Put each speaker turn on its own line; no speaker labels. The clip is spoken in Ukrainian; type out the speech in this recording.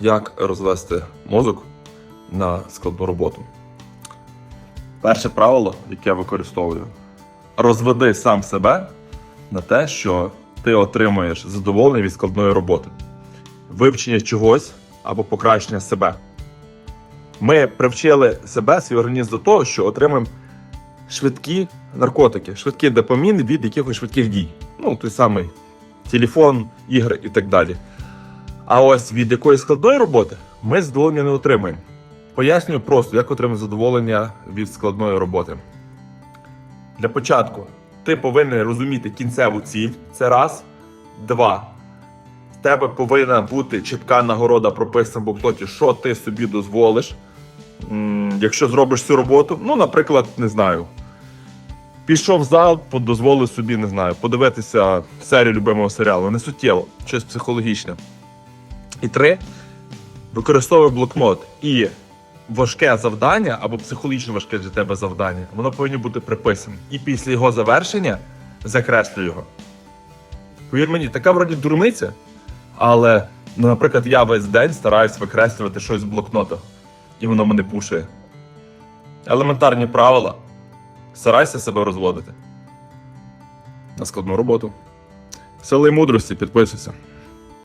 Як розвести мозок на складну роботу? Перше правило, яке я використовую: розведи сам себе на те, що ти отримуєш задоволення від складної роботи, вивчення чогось або покращення себе. Ми привчили себе, свій організм до того, що отримаємо швидкі наркотики, швидкі допаміни від якихось швидких дій. Ну, той самий телефон, ігри і так далі. А ось від якоїсь складної роботи ми задоволення не отримуємо. Пояснюю просто, як отримати задоволення від складної роботи. Для початку ти повинен розуміти кінцеву ціль. Це раз. Два. В тебе повинна бути чітка нагорода прописана в блокноті, що ти собі дозволиш. Якщо зробиш цю роботу, ну, наприклад, не знаю. Пішов в зал, дозволив собі, не знаю, подивитися серію любимого серіалу. Не суттєво, щось психологічне. І три. Використовуй блокнот. І важке завдання або психологічно важке для тебе завдання, воно повинно бути приписане. І після його завершення закреслю його. Повір мені, така вроді дурниця, але, ну, наприклад, я весь день стараюсь викреслювати щось з блокнота, і воно мене пушує. Елементарні правила. Старайся себе розводити. На складну роботу. Сили і мудрості, підписуйся.